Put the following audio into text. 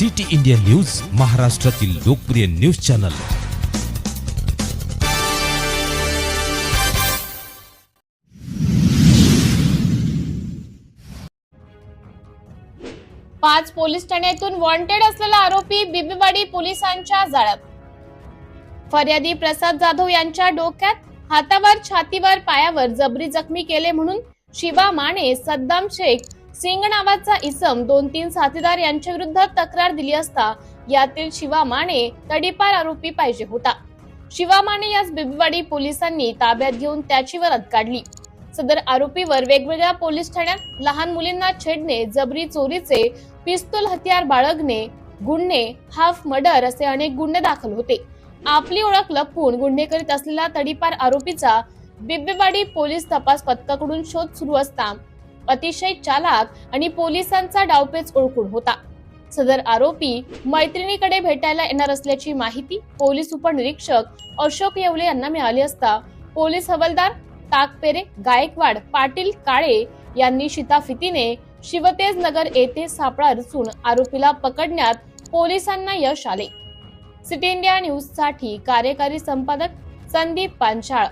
City India news महाराष्ट्रातील लोकप्रिय news channel. पाच पोलीस ठाण्यातून वॉन्टेड असलेला आरोपी बिबीवाडी पोलिसांच्या जाळ्यात. फर्यादी प्रसाद जाधव यांच्या डोक्यात हातावर छातीवर पायावर जबरी जखमी केले म्हणून शिवा माने सद्दाम शेख सिंग नावाचा इसम दोन तीन साथीदार यांच्या विरुद्ध तक्रार दिली असता यातील शिवा माने तडीपार आरोपी पाहिजे होता. शिवा माने यास बिबीवाडी पोलिसांनी ताब्यात घेऊन त्याची वरद काढली. सदर आरोपीवर वेगवेगळ्या पोलीस ठाण्यात लहान मुलींना छेडणे जबरी चोरीचे पिस्तूल हत्यार बाळगणे गुन्हे हाफ मर्डर असे अनेक गुन्हे दाखल होते. आपली ओळख लपवून गुन्हे करीत असलेला तडीपार आरोपीचा बिबेवाडी पोलीस तपास पथकाकडून शोध सुरू असता अतिशय चालाक आणि पोलिसांचा डावपेच ओळखून होता. सदर आरोपी मैत्रिणीकडे भेटायला येणार असल्याची माहिती पोलीस उपनिरीक्षक अशोक येवले यांना मिळाली असता पोलीस हवालदार ताकपेरे गायकवाड पाटील काळे यांनी शिताफितीने शिवतेज नगर येथे सापळा रचून आरोपीला पकडण्यात पोलिसांना यश आले. सिटी इंडिया न्यूजसाठी कार्यकारी संपादक संदीप पांचाळ.